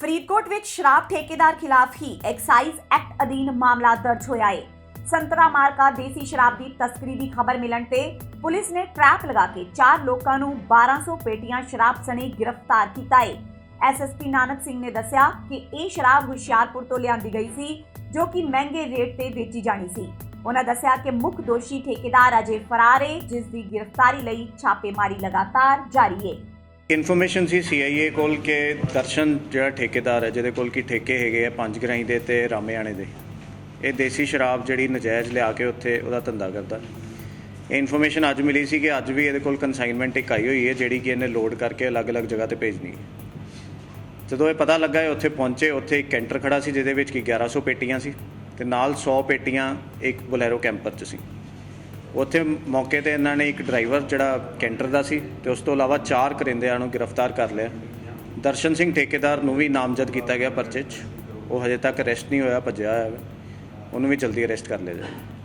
ਫਰੀਦਕੋਟ ਵਿੱਚ ਸ਼ਰਾਬ ਠੇਕੇਦਾਰ ਖਿਲਾਫ ਹੀ ਐਕਸਾਈਜ਼ ਐਕਟ ਅਧੀਨ ਮਾਮਲਾ ਦਰਜ ਹੋਇਆ ਹੈ ਸੰਤਰਾ ਮਾਰਕਾ ਦੇਸੀ ਸ਼ਰਾਬ ਦੀ ਤਸਕਰੀ ਦੀ ਖਬਰ ਮਿਲਣ ਤੇ ਪੁਲਿਸ ਨੇ ਟਰੈਪ ਲਗਾ ਕੇ ਚਾਰ ਲੋਕਾਂ ਨੂੰ 1200 ਪੇਟੀਆਂ ਸ਼ਰਾਬ ਸਣੇ ਗ੍ਰਿਫਤਾਰ ਕੀਤਾ ਹੈ ਐਸਐਸਪੀ ਨਾਨਕ ਸਿੰਘ ਨੇ ਦੱਸਿਆ ਕਿ ਇਹ ਸ਼ਰਾਬ ਹੁਸ਼ਿਆਰਪੁਰ ਤੋਂ ਲਿਆਂਦੀ ਗਈ ਸੀ, ਜੋ ਕਿ ਮਹਿੰਗੇ ਰੇਟ ਤੇ ਵੇਚੀ ਜਾਣੀ ਸੀ। ਉਹਨਾਂ ਦੱਸਿਆ ਕਿ ਮੁੱਖ ਦੋਸ਼ੀ ਠੇਕੇਦਾਰ ਅਜੇ ਫਰਾਰ ਹੈ ਜਿਸ ਦੀ ਗ੍ਰਿਫਤਾਰੀ ਲਈ ਛਾਪੇਮਾਰੀ ਲਗਾਤਾਰ ਜਾਰੀ ਹੈ ਇਨਫੋਰਮੇਸ਼ਨ ਸੀ ਸੀਆਈਏ ਕੋਲ ਕਿ ਦਰਸ਼ਨ ਜਿਹੜਾ ਠੇਕੇਦਾਰ ਹੈ, ਜਿਹਦੇ ਕੋਲ ਕੀ ਠੇਕੇ ਹੈਗੇ ਆ ਪੰਜ ਗਰਾਈ ਦੇ ਤੇ ਰਾਮੇਆਣੇ ਦੇ। ਇਹ ਦੇਸੀ ਸ਼ਰਾਬ ਜਿਹੜੀ ਨਜਾਇਜ਼ ਲਿਆ ਕੇ ਉੱਥੇ ਉਹਦਾ ਧੰਦਾ ਕਰਦਾ। ਇਹ ਇਨਫੋਰਮੇਸ਼ਨ ਅੱਜ ਮਿਲੀ ਸੀ ਕਿ ਅੱਜ ਵੀ ਇਹਦੇ ਕੋਲ ਕਨਸਾਈਨਮੈਂਟ ਇੱਕ ਆਈ ਹੋਈ ਹੈ, ਜਿਹੜੀ ਕਿ ਇਹਨੇ ਲੋਡ ਕਰਕੇ ਅਲੱਗ-ਅਲੱਗ ਜਗ੍ਹਾ ਤੇ ਭੇਜਣੀ ਹੈ। ਜਦੋਂ ਇਹ ਪਤਾ ਲੱਗਾ, ਇਹ ਉੱਥੇ ਪਹੁੰਚੇ, ਉੱਥੇ ਇੱਕ ਕੈਂਟਰ ਖੜਾ ਸੀ, ਜਿਹਦੇ ਵਿੱਚ ਕੀ 1100 ਪੇਟੀਆਂ ਸੀ ਤੇ ਨਾਲ 100 ਪੇਟੀਆਂ ਇੱਕ ਬੋਲੈਰੋ ਕੈਂਪਰ 'ਚ ਸੀ। ਉੱਥੇ ਮੌਕੇ ਤੇ ਇਹਨਾਂ ਨੇ ਇੱਕ ਡਰਾਈਵਰ ਜਿਹੜਾ ਕੈਂਟਰ ਦਾ ਸੀ ਤੇ ਉਸ ਤੋਂ ਇਲਾਵਾ ਚਾਰ ਕਰਿੰਦਿਆਂ ਨੂੰ ਗ੍ਰਿਫਤਾਰ ਕਰ ਲਿਆ। ਦਰਸ਼ਨ ਸਿੰਘ ਠੇਕੇਦਾਰ ਨੂੰ ਵੀ ਨਾਮਜ਼ਦ ਕੀਤਾ ਗਿਆ ਪਰਚੇ 'ਚ। ਉਹ ਹਜੇ ਤੱਕ ਅਰੈਸਟ ਨਹੀਂ ਹੋਇਆ, ਭੱਜਿਆ ਹੋਇਆ ਉਹਨੂੰ ਵੀ ਜਲਦੀ ਅਰੈਸਟ ਕਰ ਲਿਆ ਜਾਏਗਾ